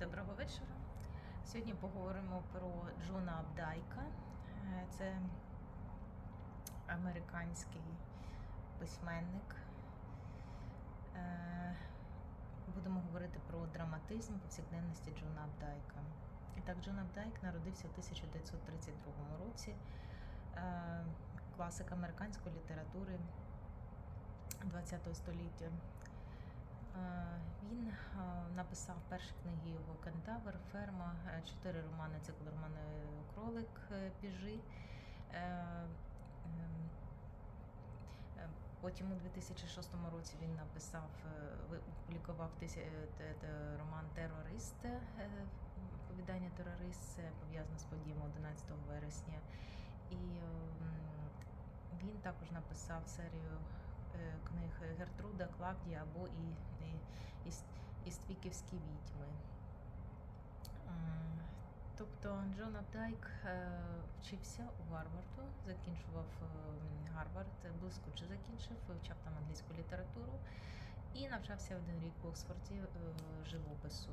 Доброго вечора. Сьогодні поговоримо про Джона Абдайка. Е, Це американський письменник. Е, Будемо говорити про драматизм повсякденності Джона Абдайка. І так, Джон Абдайк народився в 1932 році. Е, Класик американської літератури ХХ століття. Е, Він е, написав перші книги його Кентавр, Ферма, е, чотири романи, цикл романи Кролик Біжи. Е, ем, Потім у 2006 році він написав, опублікував роман Терорист, оповідання Терорист, це пов'язано з подіями 11 вересня. І ем, він також написав серію книг Гертруда, Клавдія або і, і, Іс- Іствіківські відьми. Тобто Джон Апдайк е, вчився у Гарварду, закінчував е, Гарвард, блискуче закінчив, вивчав там англійську літературу і навчався один рік в Оксфорді е, живопису.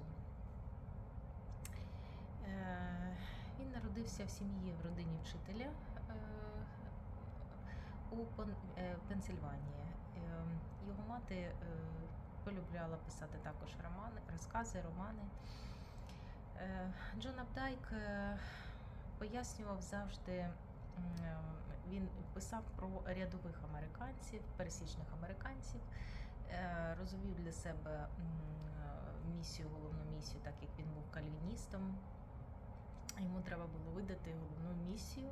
Е, Він народився в сім'ї в родині вчителя е, у е, Пенсильванії. Е, Його мати е, полюбляла писати також романи, розкази, романи. Е, Джон Апдайк е, пояснював завжди, він писав про рядових американців, пересічних американців, розвів для себе місію, головну місію, так як він був кальвіністом. Йому треба було видати головну місію,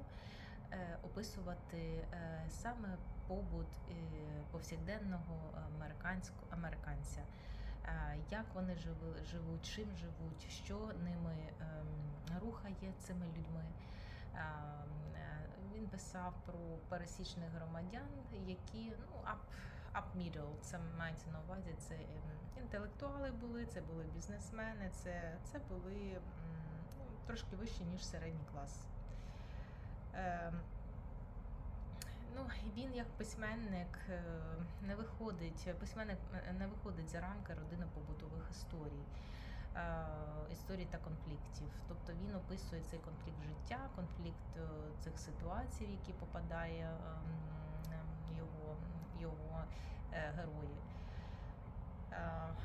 описувати саме побут е, повсякденного американця, Е, як вони живуть, чим живуть, що ними ем, рухає цими людьми. Е, е, Він писав про пересічних громадян, які ну up, up middle, це мається на увазі. Це ем, інтелектуали були, це були бізнесмени, це, це були ну, трошки вищі, ніж середній клас. Ем, він як письменник е, не виходить, письменник е, не виходить за рамки родинно-побутових історій, е, історій та конфліктів. Тобто він описує цей конфлікт життя, конфлікт цих ситуацій, в які попадає ем, ем, його, його герої.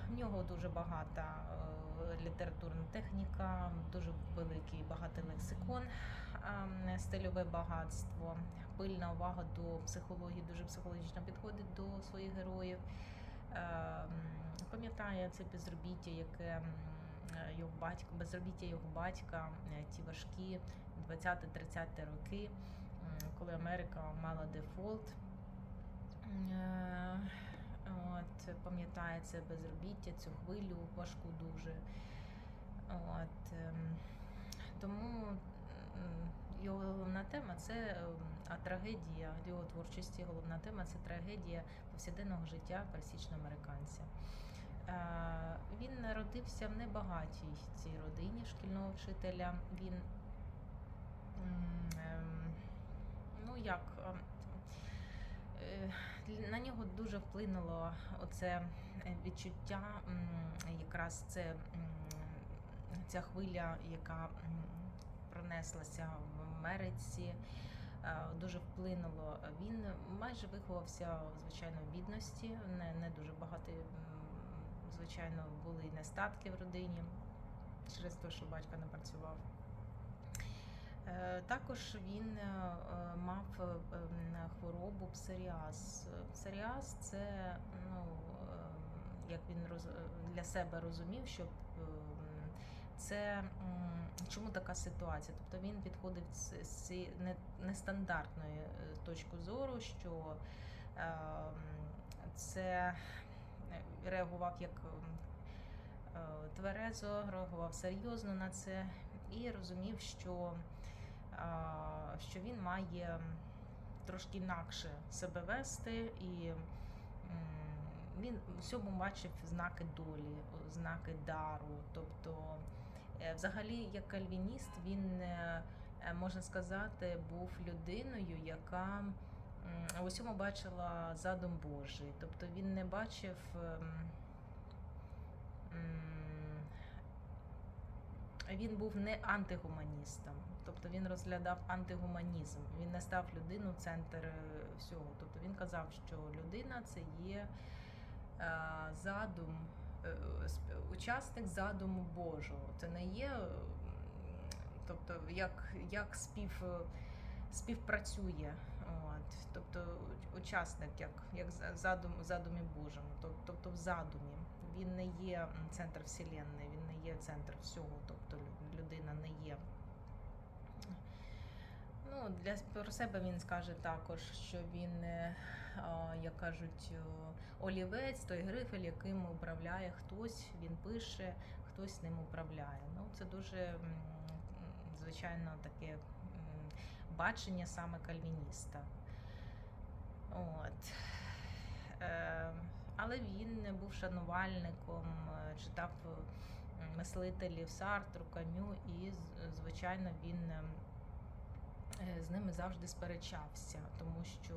В нього дуже багата літературна техніка, дуже великий багатий лексикон, е, стильове багатство, пильна увага до психології, дуже психологічно підходить до своїх героїв. Е, Пам'ятає це безробіття, яке його батько, безробіття його батька, е, ті важкі 20-30 роки, коли Америка мала дефолт. Е, От, пам'ятає це безробіття, цю хвилю важку дуже. От, ем, тому його головна тема це ем, трагедія його творчості. Головна тема це трагедія повсякденного життя пересічного американця. Е, Він народився в небагатій цій родині шкільного вчителя. Він ем, ну як. ем, Е, на нього дуже вплинуло оце е, відчуття, якраз це ця хвиля, яка пронеслася Америці. е, Дуже вплинуло. Він майже виховався звичайно в бідності, не, не дуже багато. Звичайно, були нестатки в родині через те, що батько не працював. Е, Також він е, мав хворобу псоріаз. Псоріаз це, ну, як він для себе розумів, що це чому така ситуація? Тобто він підходив з цієї нестандартної е, точки зору, що ем, це е, реагував як ем, е, тверезо, реагував серйозно на це і розумів, що, що він має трошки інакше себе вести, і він в всьому бачив знаки долі, знаки дару. Тобто, взагалі, як кальвініст, він, е, е, можна сказати, був людиною, яка в усьому бачила задум Божий. Тобто він не бачив. ем, він був не антигуманістом, тобто він розглядав антигуманізм. Він не став людину в центр е, всього. Тобто він казав, що людина це є е, задум, е, учасник задуму Божого. Це не є, тобто, як, як спів, е, співпрацює. От, тобто учасник, як, як за- задум, задумі Божому, тобто в задумі. Він не є центр вселенної, він не є центр всього, тобто лю- людина не є. Ну, для про себе він скаже також, що він, е, як кажуть, олівець, той грифель, яким управляє хтось, він пише, хтось ним управляє. Ну, це дуже звичайно таке бачення саме кальвініста. От. Е, але він був шанувальником, е, читав е, мислителів Сартру, Камю, і, звичайно, він е, е, з ними завжди сперечався, тому що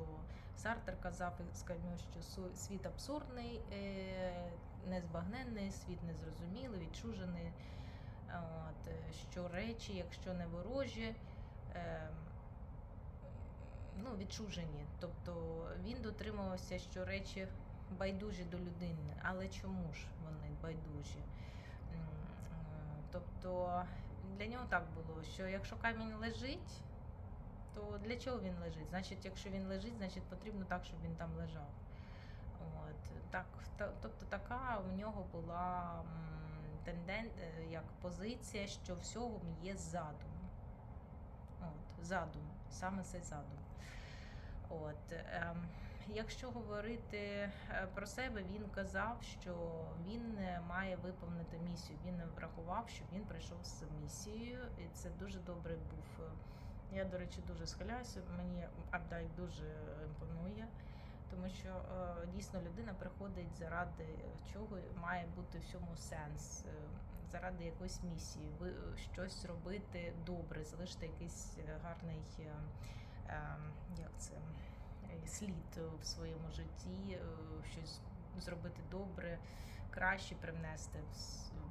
Сартер казав Камю, що світ абсурдний, е, незбагненний, світ незрозумілий, відчужений. От, е, що речі, якщо не ворожі, е, ну, відчужені. Тобто він дотримувався, що речі байдужі до людини. Але чому ж вони байдужі? Е, Тобто для нього так було, що якщо камінь лежить, то для чого він лежить? Значить, якщо він лежить, значить потрібно так, щоб він там лежав. От, так, та, тобто така у нього була тенден, е, як позиція, що всього є задум. От, задум, саме цей задум. От, ем, якщо говорити е, про себе, він казав, що він е, має виповнити місію. Він врахував, що він прийшов з місією, і це дуже добрий був. Я, до речі, дуже схиляюся. Мені Абдай дуже імпонує, тому що е, дійсно людина приходить заради чого має бути всьому сенс, е, заради якоїсь місії, е, щось зробити добре, залишити якийсь гарний. як це слід в своєму житті, щось зробити добре, краще привнести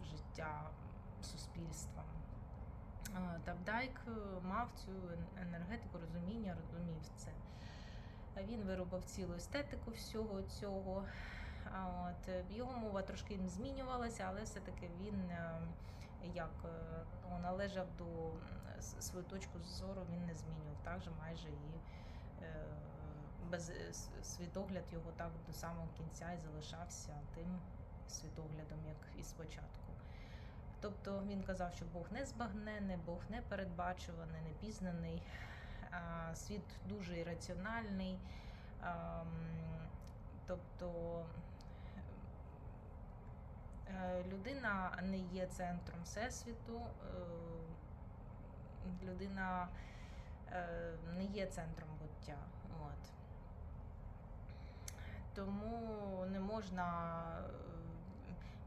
в життя суспільства. Е, Тавдайк е, мав цю енергетику, розуміння, розумів це. Він виробив цілу естетику всього цього. От, е, його мова трошки змінювалася, але все-таки він як належав до свою точку зору, він не змінював. Так же майже і без світогляд його так до самого кінця і залишався тим світоглядом, як і спочатку. Тобто він казав, що Бог не збагнений, Бог не передбачуваний, не пізнаний, світ дуже ірраціональний. Тобто е, людина не є центром всесвіту, е, людина е, не є центром буття. От. Тому не можна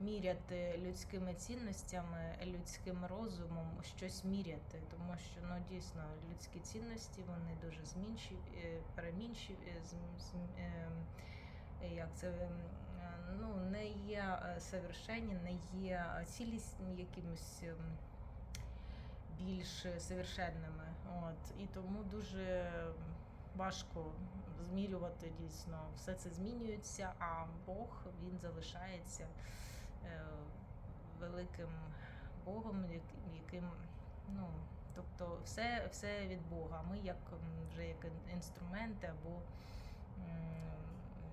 міряти людськими цінностями, людським розумом щось міряти, тому що ну дійсно людські цінності вони дуже змінчі, е, перемінчі, е, е, як це ну не є совершенні, не є цілісні якимось. більш совершенними. От. І тому дуже важко змірювати дійсно. Все це змінюється, а Бог він залишається великим Богом, яким, ну, тобто все, все від Бога. Ми як вже як інструменти або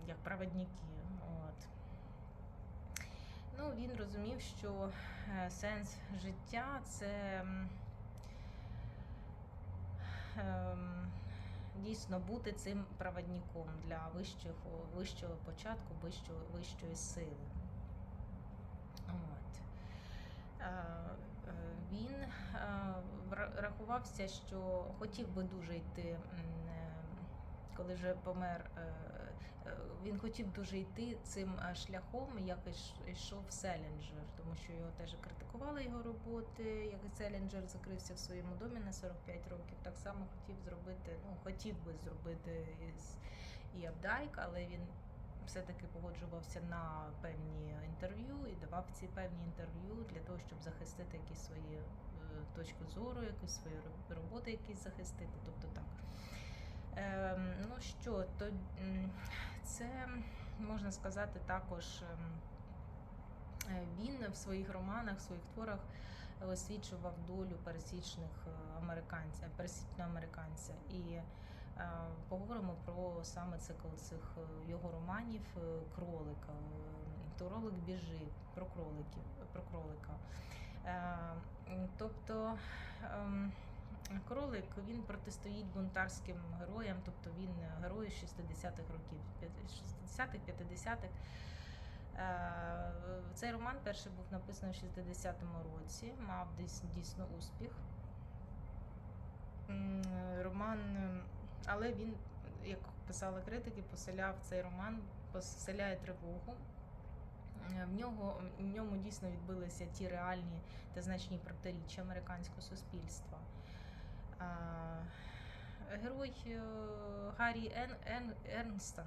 як проводники. От. Ну, він розумів, що е, сенс життя це ем, дійсно бути цим проводником для вищого, вищого початку, вищого, вищої сили. От. Е, е, Він е, рахувався, що хотів би дуже йти, е, коли вже помер. е, е, Він хотів дуже йти цим е, шляхом, як йшов Селінджер, тому що його теж критикували його роботи. Як Селінджер закрився в своєму домі на 45 років. Так само хотів зробити, ну хотів би зробити із і Абдайк, але він все-таки погоджувався на певні інтерв'ю і давав ці певні інтерв'ю для того, щоб захистити якісь свої е, точки зору, якісь свої роб- роботи, якісь захистити. Тобто так. Ем, ну що, то це можна сказати також. ем, е, Він в своїх романах, в своїх творах освічував долю пересічних американців, пересічного американця. І поговоримо про саме цикл цих е, його романів е, кролика. Е, Кролик біжи про кроликів, про кролика. Е, Тобто ем, кролик він протистоїть бунтарським героям, тобто він герой 60-х років, 60-х, 50-х. Е, Цей роман перший був написаний в 60-му році, мав десь дійсно успіх. Роман, е, але він, як писали критики, поселяв цей роман, поселяє тривогу. Е, В нього в ньому дійсно відбилися ті реальні та значні протиріччя американського суспільства. Герой е, Гаррі Ен, Ен, Ернстон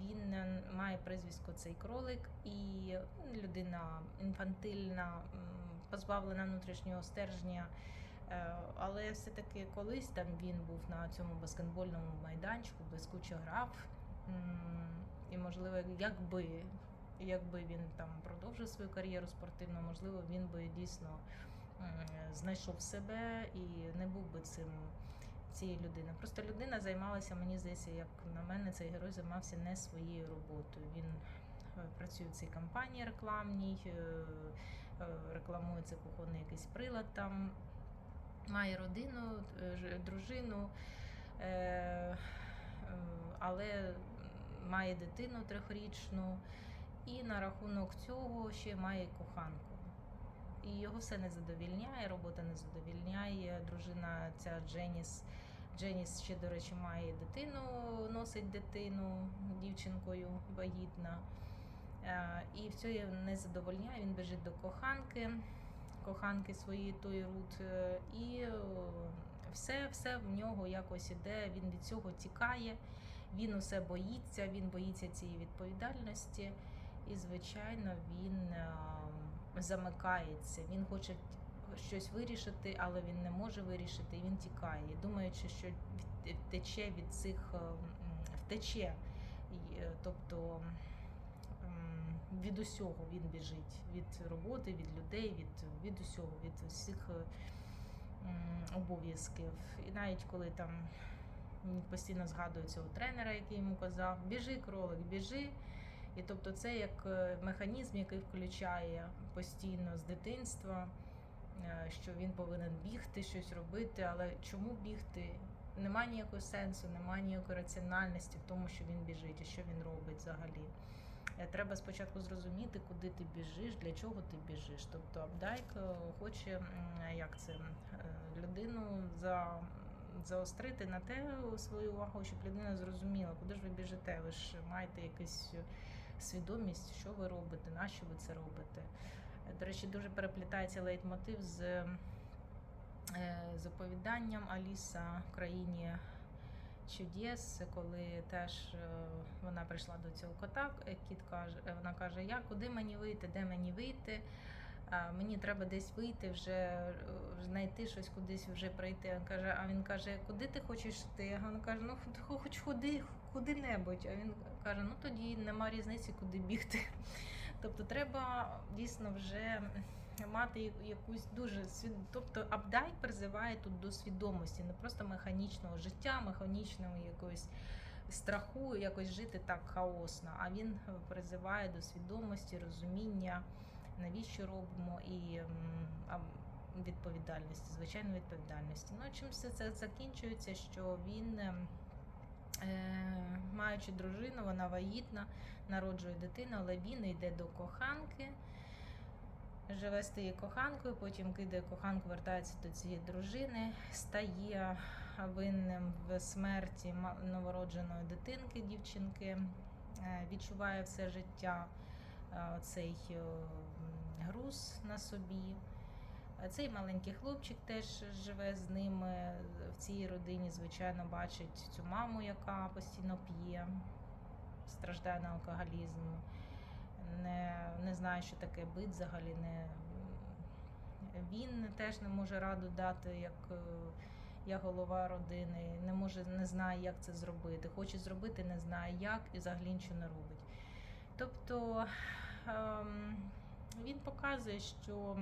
він е, має прізвисько цей кролик, і людина інфантильна, позбавлена внутрішнього стержня. Е, Але все-таки колись там він був на цьому баскетбольному майданчику, блискуче грав. І, можливо, якби, якби він там продовжив свою кар'єру спортивну, можливо, він би дійсно знайшов себе і не був би цим цієї людини. Просто людина займалася, мені здається, як на мене, цей герой займався не своєю роботою. Він е, працює в цій компанії рекламній, е, рекламує це кухонний якийсь прилад там, має родину, е, дружину, е, але має дитину трьохрічну, і на рахунок цього ще має коханку. І його все не задовільняє, робота не задовільняє. Дружина ця Дженіс. Дженіс ще, до речі, має дитину, носить дитину дівчинкою вагітна. Е, І все не задовольняє. Він біжить до коханки, коханки своєї той Рут. е, І е, все, все в нього якось іде. Він від цього тікає, він усе боїться, він боїться цієї відповідальності. І, звичайно, він е, замикається. Він хоче щось вирішити, але він не може вирішити, і він тікає, думаючи, що втече від цих втече. Тобто від усього він біжить, від роботи, від людей, від, від усього, від усіх е, обов'язків. І навіть коли там постійно згадує цього тренера, який йому казав, біжи, кролик, біжи. І тобто це як е, механізм, який включає постійно з дитинства, е, що він повинен бігти, щось робити, але чому бігти? Немає ніякого сенсу, немає ніякої раціональності в тому, що він біжить і що він робить взагалі. Е, Треба спочатку зрозуміти, куди ти біжиш, для чого ти біжиш. Тобто Абдайк е, хоче як це, е, людину за, заострити на те свою увагу, щоб людина зрозуміла, куди ж ви біжите. Ви ж маєте якусь свідомість, що ви робите, на що ви це робите. До речі, дуже переплітається лейтмотив з з оповіданням Аліса в країні чудес, коли теж е, вона прийшла до цього кота, е, кіт каже, е, вона каже: Я куди мені вийти, де мені вийти? Мені треба десь вийти, вже знайти щось, кудись вже прийти. Він каже, а він каже, куди ти хочеш йти? А Вона каже, ну хоч ходи, куди-небудь. А він каже, ну тоді нема різниці, куди бігти. Тобто треба дійсно вже мати якусь дуже свід... Тобто Абдай призиває тут до свідомості, не просто механічного життя, механічного якогось страху, якось жити так хаосно. А він призиває до свідомості, розуміння, навіщо робимо, і відповідальності, звичайно, відповідальності. Ну чим все це закінчується, що він. ем, Е, маючи дружину, вона вагітна, народжує дитину, але він йде до коханки, живе з тією коханкою, потім кидає коханку, вертається до цієї дружини, стає винним в смерті новородженої дитинки, дівчинки, е, відчуває все життя е, цей е, груз на собі. Цей маленький хлопчик теж живе з ними в цій родині, звичайно, бачить цю маму, яка постійно п'є. страждає на алкоголізм, не, не знає, що таке бит взагалі. Не, він теж не може раду дати, як е, я голова родини, не може, не знає, як це зробити. Хоче зробити, не знає як і взагалі нічого не робить. Тобто ем, він показує, що,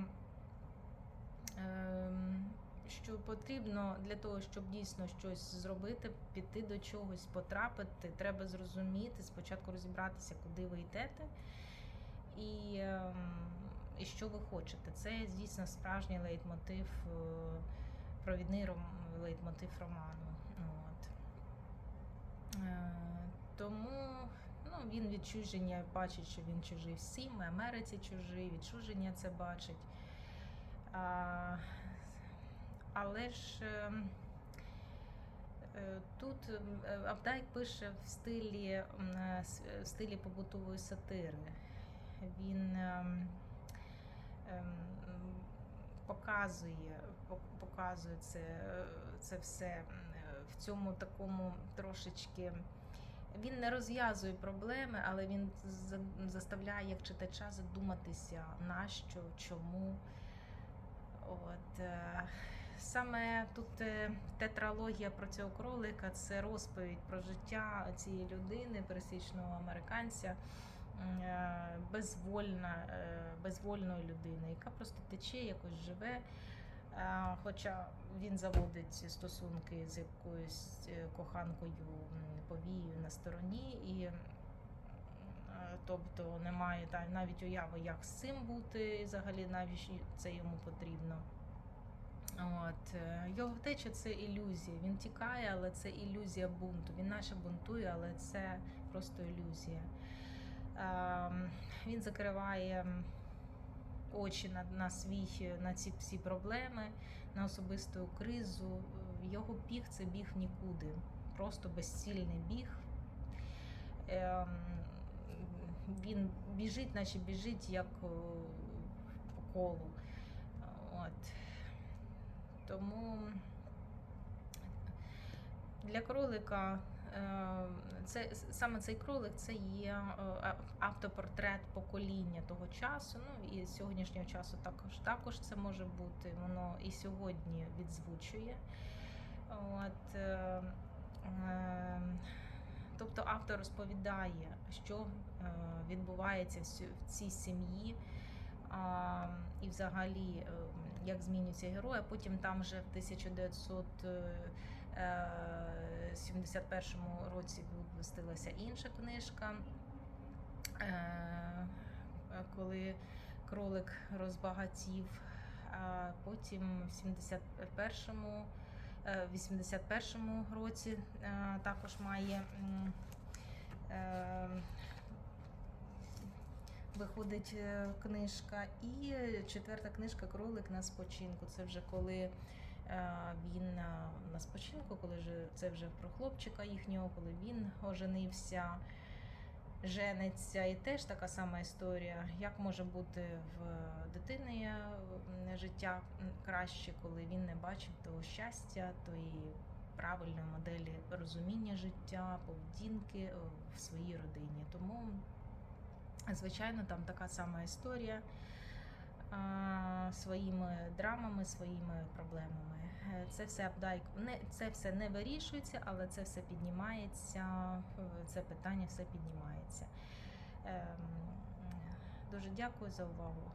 ем, що потрібно для того, щоб дійсно щось зробити, піти до чогось, потрапити, треба зрозуміти, спочатку розібратися, куди ви йдете. І, ем, і що ви хочете. Це дійсно справжній лейтмотив, е, провідний лейтмотив роману. От. Е, Тому ну, він відчуження бачить, що він чужий всім, Америці чужий, відчуження це бачить. А, але ж е, тут Авдайк пише в стилі, в стилі побутової сатири. Він ем, ем, показує, показує це, це все в цьому такому трошечки. Він не розв'язує проблеми, але він заставляє як читача задуматися, нащо, чому. От, е, саме тут е, тетралогія про цього кролика це розповідь про життя цієї людини, пересічного американця, безвольна, е, безвольної людини, яка просто тече, якось живе. Е, Хоча він заводить стосунки з якоюсь е, коханкою повією на стороні, і е, тобто немає навіть уяви, як з цим бути, взагалі навіщо це йому потрібно. От е, його втеча це ілюзія. Він тікає, але це ілюзія бунту. Він наче бунтує, але це просто ілюзія. Ем, Він закриває очі на, на свій на ці всі проблеми, на особисту кризу. Його біг це біг нікуди, просто безцільний біг. Ем, Він біжить, наче біжить як по колу. От. Тому для кролика це саме цей кролик це є е, автопортрет покоління того часу. Ну і сьогоднішнього часу також також це може бути. Воно і сьогодні відзвучує. От, е, е, тобто автор розповідає, що е, відбувається в цій сім'ї. І взагалі, е, як змінюються герої. А Потім там вже в 1971 році випустилася інша книжка, е, коли кролик розбагатів. А потім в 71-му, е, 81-му році е, також має е, виходить е, книжка. І четверта книжка Кролик на спочинку. Це вже коли е, він е, на спочинку, коли вже це вже про хлопчика їхнього, коли він оженився, жениться. І теж така сама історія. Як може бути в дитини е, життя краще, коли він не бачив того щастя, тої правильної моделі розуміння життя, поведінки е, в своїй родині. Тому Звичайно, там така сама історія своїми драмами, своїми проблемами. Е, Це все не це все не вирішується, але це все піднімається. е, Це питання все піднімається. Ем, Дуже дякую за увагу.